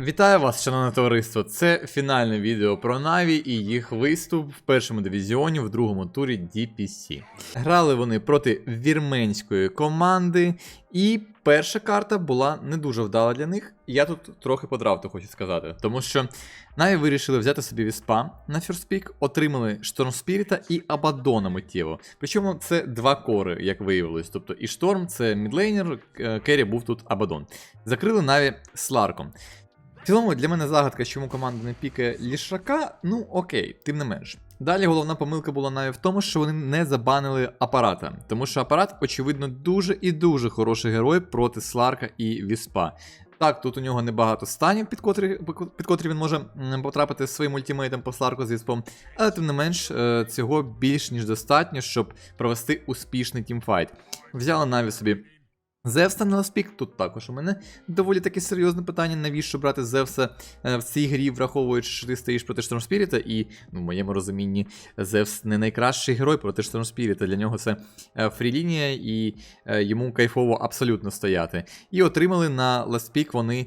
Вітаю вас, шановне товариство. Це фінальне відео про Наві і їх виступ в першому дивізіоні в другому турі DPC. Грали вони проти вірменської команди, і перша карта була не дуже вдала для них. Я тут трохи по драфту хочу сказати, тому що Наві вирішили взяти собі віспа на фірспік, отримали Шторм Спіріта і Абадона миттєво. Причому це два кори, як виявилось. Тобто і Шторм це мідлейнер, е, Керрі був тут Абадон. Закрили Наві Сларком. Цілому для мене загадка, чому команда не пікає лішака, ну окей, тим не менш. Далі головна помилка була навіть в тому, що вони не забанили апарата, тому що апарат, очевидно, дуже і дуже хороший герой проти Сларка і Віспа. Так, тут у нього небагато станів, під котрі, під котрі він може потрапити своїм ультимейтом по Сларку з Віспом, але тим не менш, е, цього більш ніж достатньо, щоб провести успішний тімфайт. Взяли Наві собі Зевса на ласпік, тут також у мене доволі таке серйозне питання, навіщо брати Зевса е, в цій грі, враховуючи, що ти стоїш проти Штормспіріта, і ну, в моєму розумінні Зевс не найкращий герой проти Штормспіріта. Для нього це е, фрілінія, і е, йому кайфово абсолютно стояти. І отримали на ласпік вони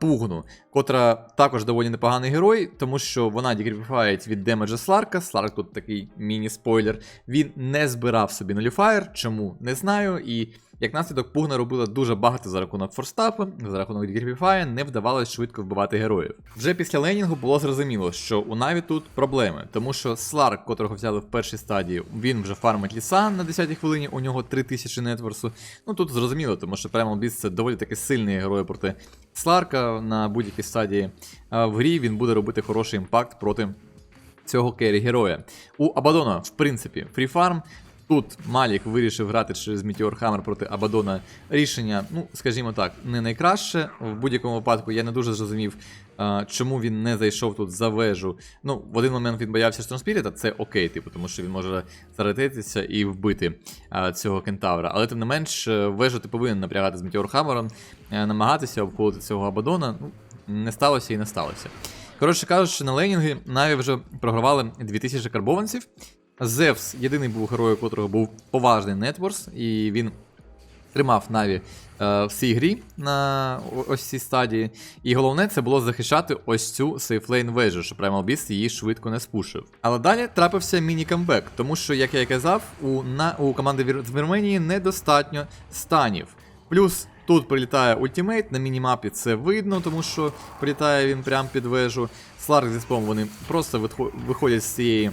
Пугну, котра також доволі непоганий герой, тому що вона дігріфає від демеджа Сларка. Сларк тут такий міні-спойлер. Він не збирав собі нуліфаєр, чому не знаю. і як наслідок, Пугна робила дуже багато за рахунок форстапу, за рахунок Дігріпіфая не вдавалось швидко вбивати героїв. Вже після Ленінгу було зрозуміло, що у Наві тут проблеми, тому що Сларк, котрого взяли в першій стадії, він вже фармить ліса на 10-й хвилині, у нього 3000 нетворсу. Ну тут зрозуміло, тому що Primal Beast це доволі таки сильний герой проти Сларка на будь-якій стадії. В грі він буде робити хороший імпакт проти. Цього керрі героя. У Абадона, в принципі, фріфарм. Тут Малік вирішив грати через Meteor Hammer проти Абадона. Рішення, ну, скажімо так, не найкраще. В будь-якому випадку я не дуже зрозумів, чому він не зайшов тут за вежу. Ну, в один момент він боявся Штормспіріта, це окей, типу, тому що він може заретитися і вбити цього кентавра. Але тим не менш, е, вежу ти повинен напрягати з е, намагатися обходити цього Абадона. Ну, не сталося і не сталося. Коротше кажучи, на Ленінги Наві вже програвали 2000 карбованців. Зевс єдиний був герой, у котрого був поважний нетворс, і він тримав Наві е, цій грі на ось цій стадії. І головне це було захищати ось цю сейфлейн вежу, щоб Primal Beast її швидко не спушив. Але далі трапився міні-камбек, тому що, як я і казав, у, на, у команди з Вірменії недостатньо станів. Плюс тут прилітає ультимейт, на мінімапі це видно, тому що прилітає він прямо під вежу. Сларк зі спом вони просто виходять з цієї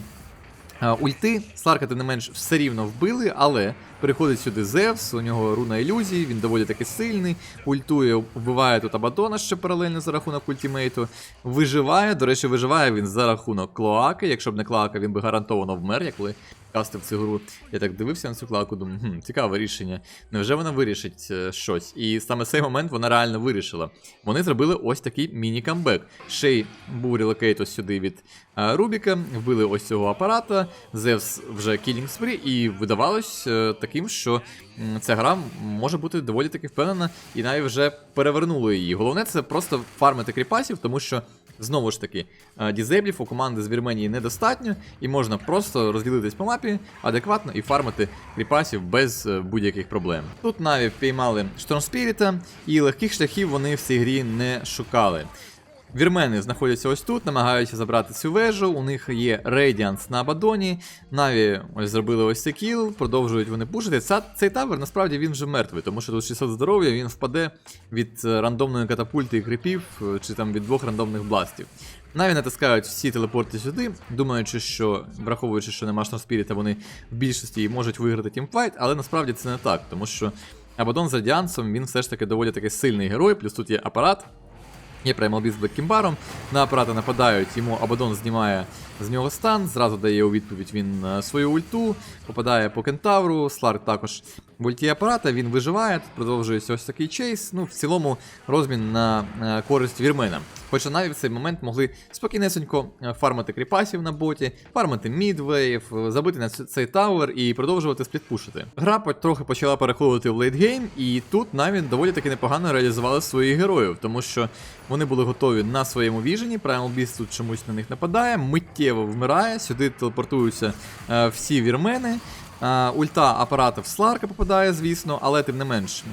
Ульти Сларка, тим не менш, все рівно вбили, але приходить сюди Зевс, у нього руна ілюзії, він доволі таки сильний, ультує, вбиває тут Абадона ще паралельно за рахунок ультимейту. Виживає, до речі, виживає він за рахунок клоаки. Якщо б не клоака, він би гарантовано вмер, як коли кастив цю гру. Я так дивився на цю клоаку, думаю, хм, цікаве рішення. Невже вона вирішить е, щось? І саме цей момент вона реально вирішила. Вони зробили ось такий міні-камбек. Шей був релокейт ось сюди від е, Рубіка, вбили ось цього апарата, Зевс вже кілінг спрі, і видавалось е, таким, що ця гра може бути доволі таки впевнена, і навіть вже перевернули її. Головне це просто фармити кріпасів, тому що. Знову ж таки, дізеблів дізейблів у команди з Вірменії недостатньо, і можна просто розділитись по мапі адекватно і фармити кріпасів без е, будь-яких проблем. Тут Наві впіймали Штормспіріта, і легких шляхів вони в цій грі не шукали. Вірмени знаходяться ось тут, намагаються забрати цю вежу. У них є Рейдіанс на Абадоні. Наві ось зробили ось цей кіл, продовжують вони пушити. Ця, цей тавер насправді він вже мертвий, тому що тут 600 здоров'я, він впаде від е, рандомної катапульти і крипів, е, чи там від двох рандомних бластів. Наві натискають всі телепорти сюди, думаючи, що, враховуючи, що нема Шнорспіріта, вони в більшості можуть виграти тімфайт, але насправді це не так, тому що Абадон з Радіансом він все ж таки доволі таки сильний герой, плюс тут є апарат. Є праймалбіт з Блеккімбаром, на апарата нападають, йому Абадон знімає з нього стан, зразу дає у відповідь він е, свою ульту, попадає по кентавру, Сларк також в ульті апарата, він виживає, продовжується ось такий чейс. Ну, в цілому розмін на е, користь Вірмена. Хоча навіть в цей момент могли спокійнесенько е, фармити кріпасів на боті, фармити мідвейв, е, забити на цей тавер і продовжувати сплітпушити. Гра трохи почала переходити в лейтгейм, і тут навіть доволі таки непогано реалізували своїх героїв, тому що вони були готові на своєму віжені. Primal Beast тут чомусь на них нападає, миттєво вмирає, сюди телепортуються всі вірмени. Ульта апарата в Сларка попадає, звісно, але тим не менш,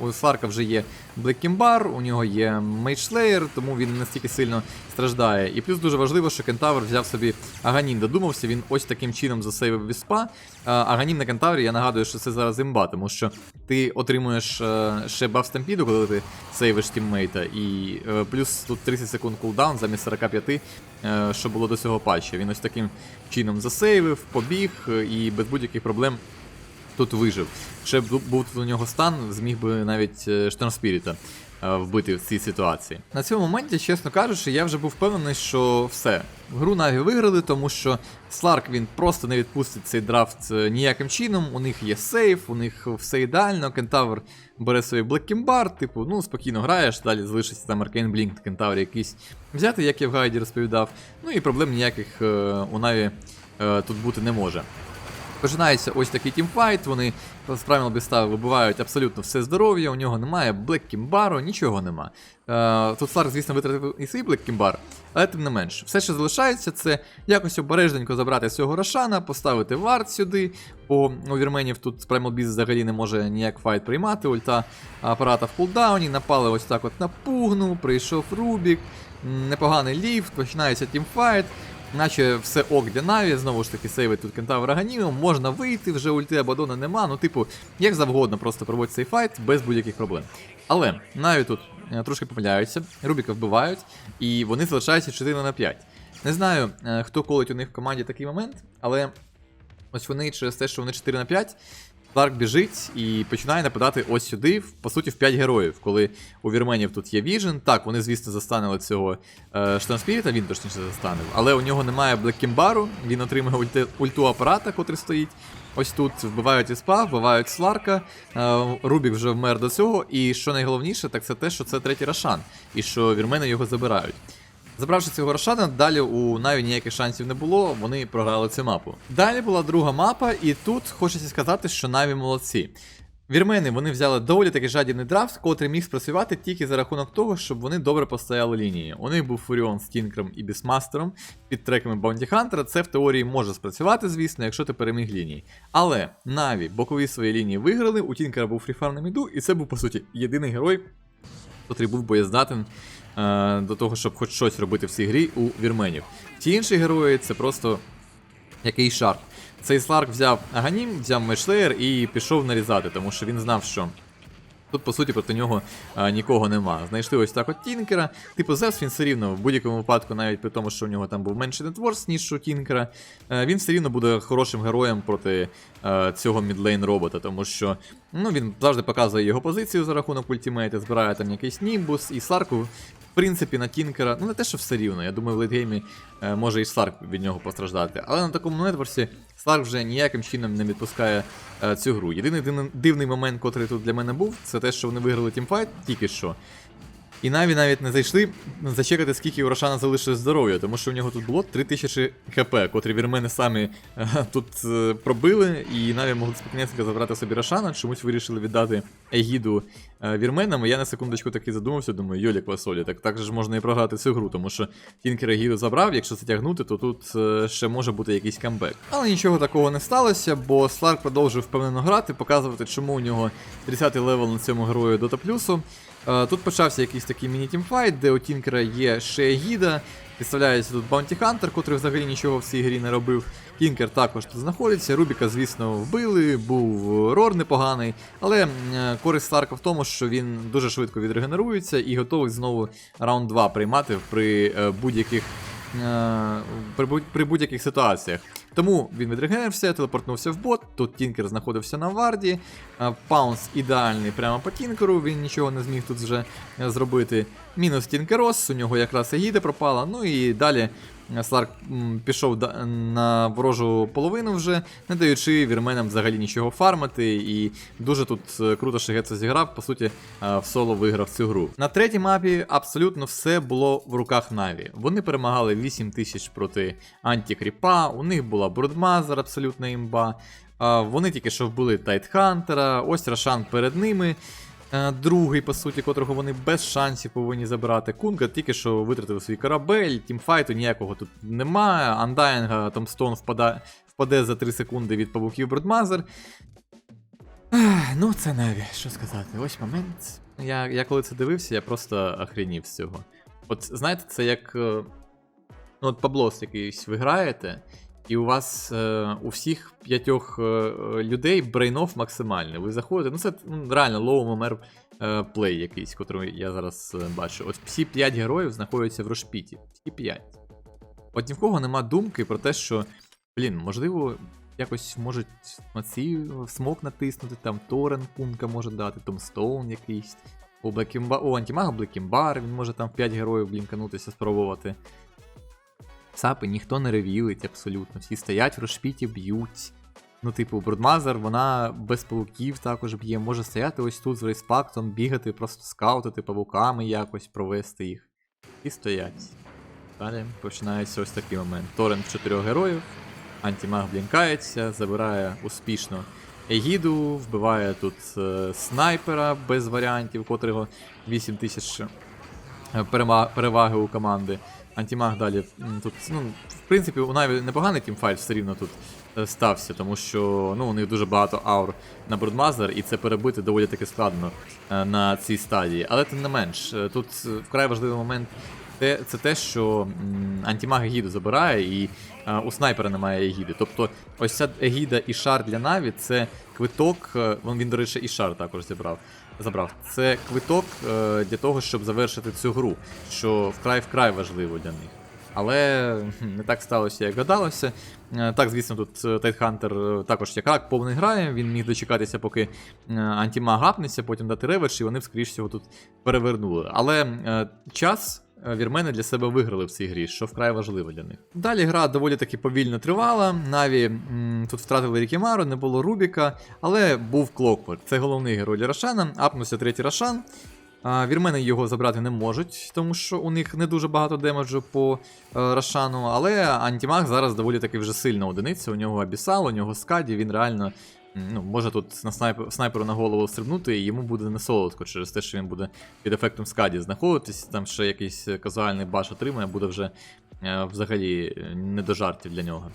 у Сларка вже є Блеккімбар, у нього є Мейдшлеєр, тому він настільки сильно страждає. І плюс дуже важливо, що Кентавр взяв собі Аганім, додумався, він ось таким чином засейвив віспа. А, Аганім на Кентаврі, я нагадую, що це зараз імба, тому що ти отримуєш е, ще баф стампіду, коли ти сейвиш тіммейта, і е, плюс тут 30 секунд кулдаун замість 45, е, що було до цього патча. Він ось таким чином засейвив, побіг е, і без будь-яких проблем тут вижив. Ще був у нього стан, зміг би навіть е, Штормспіріта е, вбити в цій ситуації. На цьому моменті, чесно кажучи, я вже був впевнений, що все. Гру Наві виграли, тому що Сларк він просто не відпустить цей драфт е, ніяким чином. У них є сейф, у них все ідеально. Кентавр бере свій Блеккімбар, типу, ну спокійно граєш, далі залишиться там Аркейн Блінк, Кентавр якийсь взяти, як я в гайді розповідав. Ну і проблем ніяких е, у Наві е, тут бути не може. Починається ось такий тімфайт, вони з правил бістави вибивають абсолютно все здоров'я, у нього немає Блеккімбару, нічого нема. Е, тут Сларк, звісно, витратив і свій Блеккімбар, але тим не менш, все, що залишається, це якось обережненько забрати цього Рошана, поставити вард сюди, бо у вірменів тут Primal Beast взагалі не може ніяк файт приймати, ульта апарата в кулдауні, напали ось так от на пугну, прийшов Рубік, непоганий ліфт, починається тімфайт. Наче все ок для Наві, знову ж таки, сейвить тут кентавра Ганіму, можна вийти, вже ульти Абадона нема, ну, типу, як завгодно, просто проводить цей файт без будь-яких проблем. Але Наві тут е, трошки помиляються, Рубіка вбивають, і вони залишаються 4 на 5. Не знаю, е, хто колить у них в команді такий момент, але ось вони через те, що вони 4 на 5, Кларк біжить і починає нападати ось сюди, по суті, в 5 героїв, коли у вірменів тут є Віжен. Так, вони, звісно, застанили цього е, Штормспіріта, він точніше застанив, але у нього немає Блеккімбару, він отримує ульту апарата, котрий стоїть. Ось тут вбивають Іспа, вбивають Сларка, е, Рубік вже вмер до цього, і що найголовніше, так це те, що це третій Рошан, і що вірмени його забирають. Забравши цього Рошана, далі у Наві ніяких шансів не було, вони програли цю мапу. Далі була друга мапа, і тут хочеться сказати, що Наві молодці. Вірмени вони взяли доволі таки жадібний драфт, котрий міг спрацювати тільки за рахунок того, щоб вони добре постояли лінії. У них був Фуріон з Тінкером і Бісмастером під треками Баунті Хантера. Це в теорії може спрацювати, звісно, якщо ти переміг лінії. Але Наві бокові свої лінії виграли, у Тінкера був фріфар на міду, і це був, по суті, єдиний герой, котрий був боєздатен до того, щоб хоч щось робити в цій грі у вірменів. Ті інші герої це просто який шарп. Цей Сларк взяв Аганім, взяв Мешлеєр і пішов нарізати, тому що він знав, що. Тут, по суті, проти нього а, нікого нема. Знайшли ось так от Тінкера. Типу, Зевс він все рівно в будь-якому випадку, навіть при тому, що у нього там був менший нетворс, ніж у Тінкера, е, він все рівно буде хорошим героєм проти е, цього мідлейн робота, тому що ну, він завжди показує його позицію за рахунок ультимейта, збирає там якийсь німбус, і Сларку, в принципі, на Тінкера, ну не те, що все рівно. Я думаю, в лейтгеймі е, може і Сларк від нього постраждати. Але на такому нетворсі Сларк вже ніяким чином не відпускає е, цю гру. Єдиний дивний момент, котрий тут для мене був, це те, що вони виграли тімфайт тільки що. І Наві навіть не зайшли зачекати, скільки у Рошана залишилось здоров'я, тому що у нього тут було 3000 хп, котрі вірмени самі е, тут е, пробили, і Наві могли спокійненько забрати собі Рошана, чомусь вирішили віддати Егіду е, вірменам. Я на секундочку таки задумався, думаю, Йолі Квасолі, так так ж можна і програти цю гру, тому що Тінкер Егіду забрав, якщо затягнути, то тут ще може бути якийсь камбек. Але нічого такого не сталося, бо Сларк продовжив впевнено грати, показувати, чому у нього 30-й левел на цьому герою Дота Плюсу. Е, Тут почався якийсь такий міні-тімфайт, де у Тінкера є ще гіда. Підставляється тут Баунті Хантер, котрий взагалі нічого в цій грі не робив. Тінкер також тут знаходиться. Рубіка, звісно, вбили, був рор непоганий. Але е, користь Старка в тому, що він дуже швидко відрегенерується і готовий знову раунд 2 приймати при е, будь-яких. Е, При, при будь-яких ситуаціях. Тому він відрегенерився, телепортнувся в бот. Тут Тінкер знаходився на варді. Е, Паунс ідеальний прямо по Тінкеру, він нічого не зміг тут вже е, зробити. Мінус Тінкерос, у нього якраз Егіда пропала. Ну і далі Сларк пішов на ворожу половину вже, не даючи вірменам взагалі нічого фармити. І дуже тут е, круто Шигецо зіграв, по суті, е, в соло виграв цю гру. На третій мапі абсолютно все було в руках Наві. Вони перемагали 8 тисяч проти Антікріпа, у них була Брудмазер, абсолютна імба. Вони тільки що вбили Тайтхантера, ось Рошан перед ними. Е, Другий, по суті, котрого вони без шансів повинні забрати. Кунга тільки що витратив свій корабель, тімфайту ніякого тут немає. Андайнга Томстон впадає. впаде за 3 секунди від павуків Бродмазер. Ну, це Наві, що сказати. Ось момент. Я, я коли це дивився, я просто охренів з цього. От знаєте, це як. е, Ну, от Паблос якийсь ви граєте, і у вас е, у всіх п'ятьох е, е, людей брейнов максимальний. Ви заходите, ну це ну, реально MMR е, плей якийсь, котрий я зараз е, бачу. От всі п'ять героїв знаходяться в рошпіті. Всі п'ять. От ні в кого нема думки про те, що, блін, можливо, якось можуть ці смок натиснути, там Торен кунка може дати, Томстоун якийсь. У Блекімба... У антимага Блекімбар, він може там в 5 героїв блінканутися, спробувати. Сапи ніхто не ревілить абсолютно. Всі стоять в рошпіті, б'ють. Ну, типу, Брудмазер, вона без павуків також б'є, може стояти ось тут з респактом, бігати, просто скаутити павуками якось, провести їх. І стоять. Далі починається ось такий момент. Торрент в чотирьох героїв, антимаг блінкається, забирає успішно Егіду, вбиває тут е, снайпера без варіантів, котрого 8000 е, переваги у команди. Антимаг далі тут, ну, в принципі, у Наві непоганий тімфайт все рівно тут е, стався, тому що ну, у них дуже багато аур на Брудмазер, і це перебити доволі таки складно е, на цій стадії. Але тим не менш, е, тут вкрай важливий момент це те, що м, антимаг Егіду забирає, і у снайпера немає Егіди. Тобто, ось ця Егіда і шар для Наві це квиток. він, до речі, і шар також зібрав. Забрав. Це квиток е, для того, щоб завершити цю гру, що вкрай-вкрай важливо для них. Але не так сталося, як гадалося. Е, Так, звісно, тут Тайтхантер також як повний грає. Він міг дочекатися, поки е, антимаг гапнеться, потім дати реведж, і вони, скоріш всього, тут перевернули. Але е, час е, вірмени для себе виграли в цій грі, що вкрай важливо для них. Далі гра доволі таки повільно тривала. Наві тут втратили Рікімару, не було Рубіка, але був Клокворк. Це головний герой для Рошана. Апнувся третій Рошан. А, Вірмени його забрати не можуть, тому що у них не дуже багато демеджу по е, Рошану, але Антімаг зараз доволі таки вже сильна одиниця. У нього Абісал, у нього Скаді, він реально ну, може тут на снайпер, снайперу на голову стрибнути, і йому буде не солодко через те, що він буде під ефектом Скаді знаходитись, там ще якийсь казуальний баш отримає, буде вже е, взагалі е, не до жартів для нього.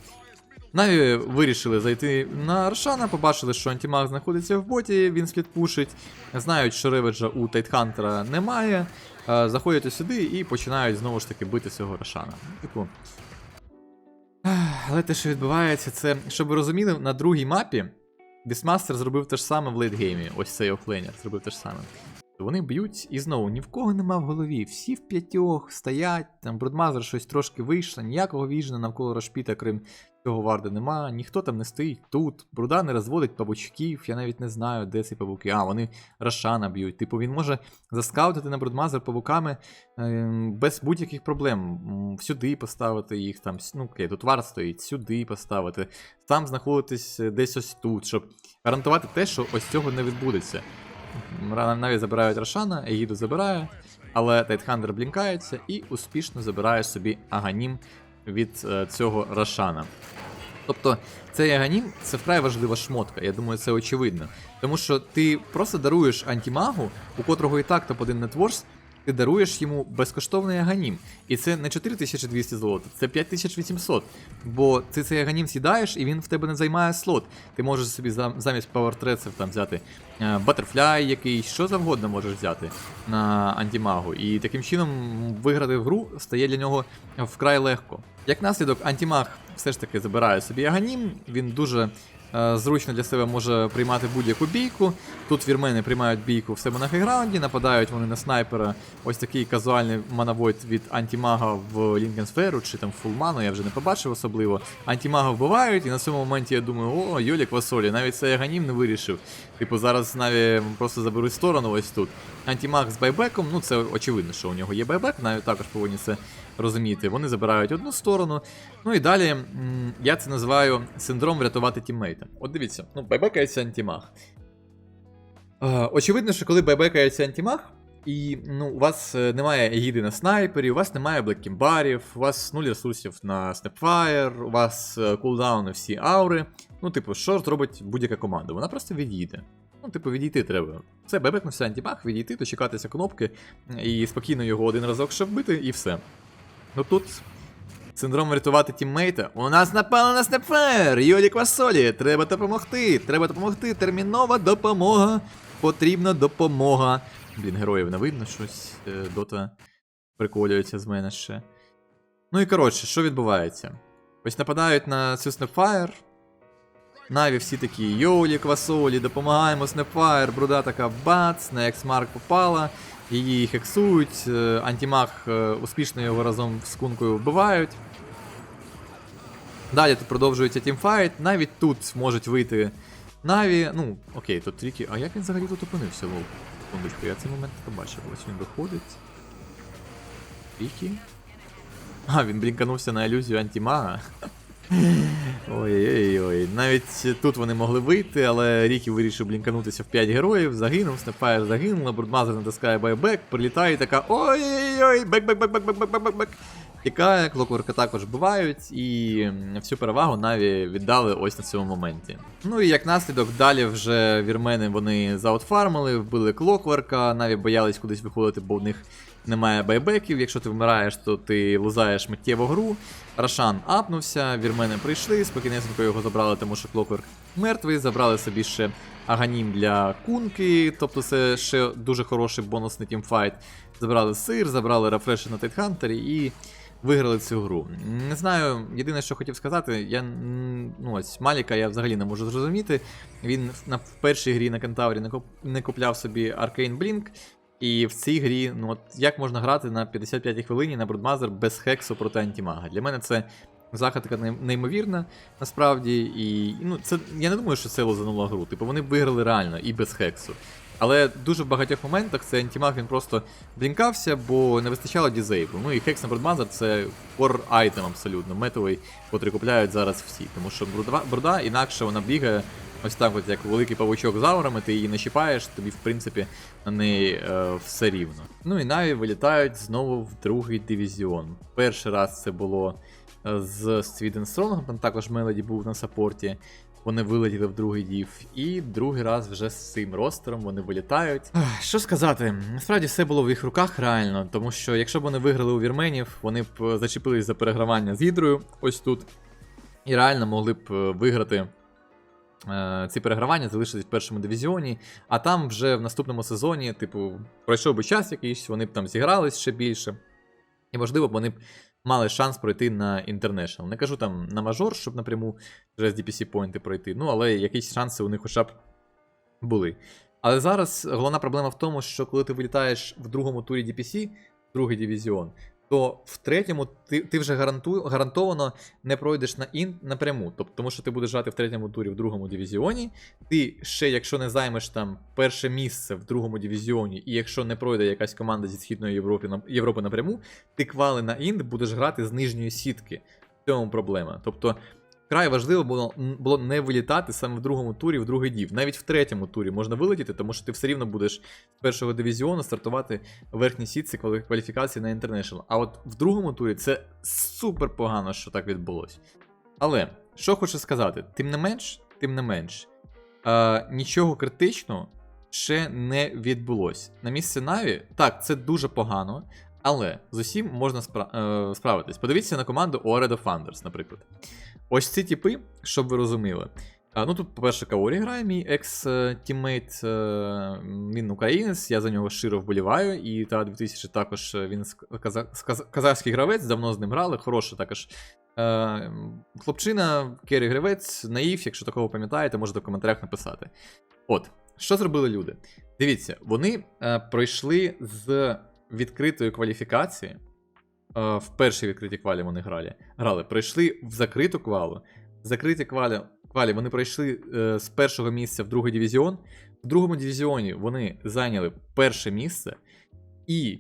Наві вирішили зайти на Аршана, побачили, що антимаг знаходиться в боті, він слід пушить. Знають, що реведжа у Тайтхантера немає. е, Заходять сюди і починають знову ж таки бити цього Рошана. Типу. Але те, що відбувається, це, щоб ви розуміли, на другій мапі Бісмастер зробив те ж саме в лейтгеймі. Ось цей офлейнер зробив те ж саме. Вони б'ють і знову ні в кого нема в голові. Всі в п'ятьох стоять, там Брудмазер щось трошки вийшло, ніякого віжна навколо Рошпіта, крім цього варди нема, ніхто там не стоїть тут. Бруда не розводить павучків, я навіть не знаю, де ці павуки. А, вони Рошана б'ють. Типу він може заскаутити на Брудмазер павуками ем, без будь-яких проблем. Сюди поставити їх, там, ну окей, тут вард стоїть, сюди поставити, там знаходитись е, десь ось тут, щоб гарантувати те, що ось цього не відбудеться. Навіть забирають Рошана, Егіду забирає, але Тайтхандер блінкається і успішно забирає собі Аганім від е, цього Рошана. Тобто цей Аганім це вкрай важлива шмотка, я думаю, це очевидно. Тому що ти просто даруєш антимагу, у котрого і так топ-1 нетворс, ти даруєш йому безкоштовний аганім. І це не 4200 золота, це 5800. Бо ти цей аганім з'їдаєш, і він в тебе не займає слот. Ти можеш собі замість павертреців там взяти батерфляй якийсь, що завгодно можеш взяти на антимагу. І таким чином виграти в гру стає для нього вкрай легко. Як наслідок, антимаг все ж таки забирає собі аганім, він дуже е, зручно для себе може приймати будь-яку бійку. Тут вірмени приймають бійку в себе на хейграунді, нападають вони на снайпера. Ось такий казуальний манавойт від антимага в Лінкенсферу чи там фулману, я вже не побачив особливо. Антимага вбивають, і на цьому моменті я думаю, о, Йолік Васолі, навіть цей аганім не вирішив. Типу, зараз навіть просто заберуть сторону ось тут. Антимаг з байбеком, ну це очевидно, що у нього є байбек, навіть також повинні це розуміти. Вони забирають одну сторону. Ну і далі я це називаю синдром врятувати тіммейта. От дивіться, ну байбекається антимаг. Е, очевидно, що коли байбекається антимаг, і ну, у вас е, немає егіди на снайпері, у вас немає блеккімбарів, у вас нуль ресурсів на Snapfire, у вас е, кулдауни всі аури. Ну, типу, що зробить будь-яка команда? Вона просто відійде. Ну, типу, відійти треба. Це бебекнувся антимаг, відійти, дочекатися кнопки і спокійно його один разок ще вбити, і все. Ну тут Синдром рятувати тіммейта. У нас напали на снепфер! Йолі Квасолі! Треба допомогти! Треба допомогти! Термінова допомога! Потрібна допомога! Блін, героїв не видно щось. е, Дота приколюється з мене ще. Ну і коротше, що відбувається? Ось нападають на цю Снепфайр. Наві всі такі йолі, квасолі, допомагаємо Снепфайр, бруда така бац, на ексмарк попала, її хексують, е, антимаг е, успішно його разом з кункою вбивають. Далі тут продовжується тімфайт, навіть тут можуть вийти Наві. Ну, окей, тут Рікі. А як він взагалі тут опинився, лол? Секундочку, я цей момент побачив. Ось він виходить. Рікі. А, він блінканувся на ілюзію антимага. Ой-ой-ой. Навіть тут вони могли вийти, але Рікі вирішив блінканутися в 5 героїв, загинув, Снепфайр загинула, Брудмазер натискає байбек, прилітає і така ой-ой-ой, бек-бек-бек-бек-бек-бек-бек. Тікає, клокворка також бувають, і всю перевагу Наві віддали ось на цьому моменті. Ну і як наслідок, далі вже вірмени вони заутфармили, вбили клокворка, Наві боялись кудись виходити, бо в них немає байбеків. Якщо ти вмираєш, то ти лузаєш миттєво гру. Рашан апнувся, вірмени прийшли, спокійнесенько його забрали, тому що клокверк мертвий, забрали собі ще аганім для кунки, тобто це ще дуже хороший бонусний тімфайт. Забрали сир, забрали рефреші на Тайтхантері і виграли цю гру. Не знаю, єдине, що хотів сказати, я ну ось Маліка я взагалі не можу зрозуміти. Він на в першій грі на Кентаврі не, куп, не купляв собі Arcane Blink. І в цій грі, ну от як можна грати на 55-й хвилині на Брудмазер без хексу проти антимага? Для мене це захатка неймовірна, насправді. І ну, це я не думаю, що це лозануло гру. Типу вони виграли реально і без хексу. Але дуже в багатьох моментах це антимаг він просто блінкався, бо не вистачало дізейбу. Ну і хекс на Брудмазер це core айтем абсолютно, метовий, котрий купляють зараз всі. Тому що бруда, бруда інакше вона бігає ось так, от як великий павучок з аурами, ти її не чіпаєш, тобі в принципі на неї е, все рівно. Ну і Наві вилітають знову в другий дивізіон. Перший раз це було е, з Свіден Стронгом, там також Мелоді був на саппорті. Вони вилетіли в другий дів, і другий раз вже з цим ростером вони вилітають. Що сказати, насправді все було в їх руках реально, тому що якщо б вони виграли у вірменів, вони б е, зачепились за перегравання з Гідрою ось тут, і реально могли б е, виграти ці перегравання, залишитись в першому дивізіоні, а там вже в наступному сезоні, типу, пройшов би час якийсь, вони б там зігрались ще більше. І можливо б вони б мали шанс пройти на International. Не кажу там на мажор, щоб напряму через DPC поінти пройти, ну але якісь шанси у них хоча б були. Але зараз головна проблема в тому, що коли ти вилітаєш в другому турі DPC, другий дивізіон, то в третьому ти, ти вже гаранту, гарантовано не пройдеш на ін напряму. Тобто, тому що ти будеш грати в третьому турі в другому дивізіоні. Ти ще, якщо не займеш там перше місце в другому дивізіоні, і якщо не пройде якась команда зі Східної Європи, Європи напряму, ти квали на інт будеш грати з нижньої сітки. В цьому проблема. Тобто. Край важливо було, було не вилітати саме в другому турі, в другий дів. Навіть в третьому турі можна вилетіти, тому що ти все рівно будеш з першого дивізіону стартувати в верхній сітці кваліфікації на International. А от в другому турі це супер погано, що так відбулося. Але що хочу сказати, тим не менш, тим не менш, е, нічого критичного ще не відбулось. На місце Наві, так, це дуже погано, але з усім можна спра- е, справитись. Подивіться на команду Ored of Thunders, наприклад. Ось ці типи, щоб ви розуміли. А, ну тут, по-перше, Каорі грає, мій екс-тіммейт, е, він українець, я за нього щиро вболіваю. І та 2000 також е, він з каза- з каза- казахський гравець, давно з ним грали, хороший також. Е, хлопчина, Керрі гравець, наїв, якщо такого пам'ятаєте, можете в коментарях написати. От, що зробили люди? Дивіться, вони е, пройшли з відкритої кваліфікації. е, В першій відкритій квалі вони грали. грали. Пройшли в закриту квалу. В закриті квалі, квалі вони пройшли е, з першого місця в другий дивізіон. В другому дивізіоні вони зайняли перше місце. І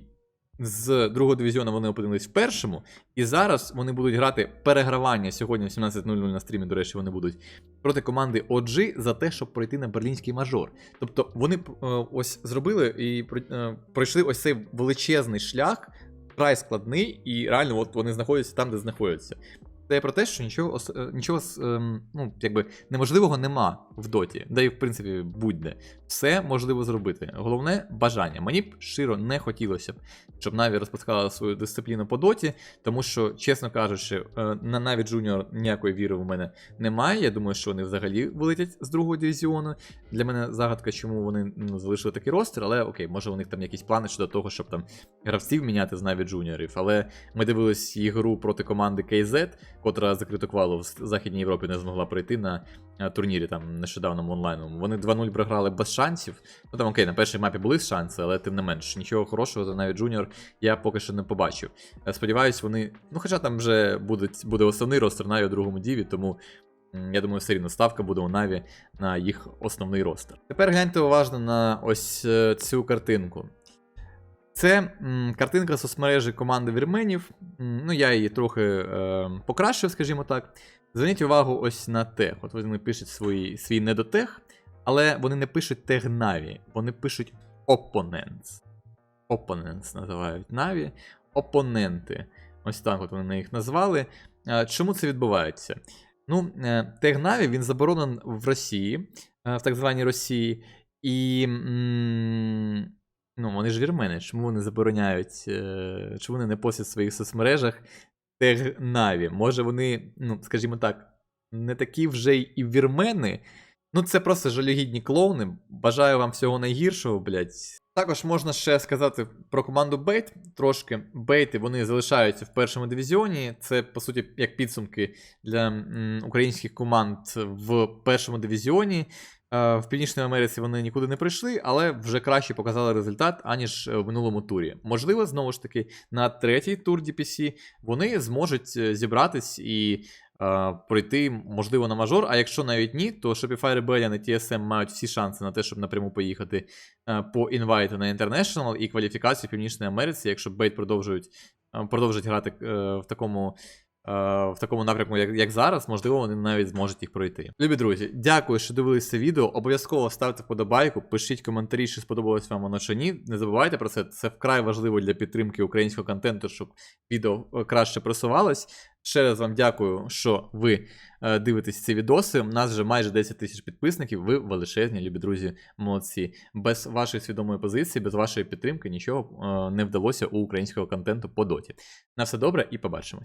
з другого дивізіону вони опинились в першому. І зараз вони будуть грати перегравання сьогодні в 17.00 на стрімі, до речі, вони будуть проти команди OG за те, щоб пройти на берлінський мажор. Тобто вони е, ось зробили і е, пройшли ось цей величезний шлях, край складний, і реально от вони знаходяться там, де знаходяться. Це про те, що нічого, е, нічого ем, ну, якби, неможливого нема в доті, да і в принципі будь-де. Все можливо зробити. Головне бажання. Мені б щиро не хотілося б, щоб Наві розпускала свою дисципліну по доті, тому що, чесно кажучи, е, на Наві Junior ніякої віри в мене немає. Я думаю, що вони взагалі вилетять з другого дивізіону. Для мене загадка, чому вони ну, залишили такий ростер, але окей, може у них там якісь плани щодо того, щоб там гравців міняти з Наві Juniorів. Але ми дивились їх гру проти команди KZ, котра закриту квалу в Західній Європі не змогла пройти на е, турнірі там нещодавно онлайновому. Вони 2-0 програли без шансів. Ну там окей, на першій мапі були шанси, але тим не менш, нічого хорошого за навіть Junior я поки що не побачив. Е, Сподіваюсь, вони. Ну, хоча там вже будуть, буде основний ростер Наві у другому діві, тому. Я думаю, все рівно ставка буде у Наві на їх основний ростер. Тепер гляньте уважно на ось е, цю картинку. Це м, картинка соцмережі команди вірменів. Ну, я її трохи е, покращив, скажімо так. Зверніть увагу ось на тег. От вони пишуть свої, свій недотег, але вони не пишуть тег Наві, вони пишуть Opponents. Opponents називають Наві. Опоненти. Ось так от вони їх назвали. Е, Чому це відбувається? Ну, е, тег Наві він заборонений в Росії, е, в так званій Росії. І. м, Ну, вони ж вірмени, чому вони забороняють, е, чому вони не постять в своїх соцмережах тег Наві? Може вони, ну, скажімо так, не такі вже і вірмени. Ну, це просто жалюгідні клоуни. Бажаю вам всього найгіршого, блядь. Також можна ще сказати про команду Бейт. Трошки бейти вони залишаються в першому дивізіоні. Це, по суті, як підсумки для м, українських команд в першому дивізіоні. Е, В Північній Америці вони нікуди не прийшли, але вже краще показали результат, аніж е, в минулому турі. Можливо, знову ж таки, на третій тур DPC вони зможуть е, зібратись і е, пройти, можливо, на мажор. А якщо навіть ні, то Shopify Rebellion і TSM мають всі шанси на те, щоб напряму поїхати по інвайту на International і кваліфікацію в Північній Америці, якщо Бейт продовжують, продовжать грати в такому. Е, В такому напрямку, як, як зараз, можливо, вони навіть зможуть їх пройти. Любі друзі, дякую, що дивилися відео. Обов'язково ставте вподобайку, пишіть коментарі, чи сподобалось вам воно чи ні. Не забувайте про це. Це вкрай важливо для підтримки українського контенту, щоб відео е, краще просувалось. Ще раз вам дякую, що ви е, дивитесь ці відоси. У нас вже майже 10 тисяч підписників. Ви величезні, любі друзі, молодці. Без вашої свідомої позиції, без вашої підтримки нічого не вдалося у українського контенту по доті. На все добре і побачимось.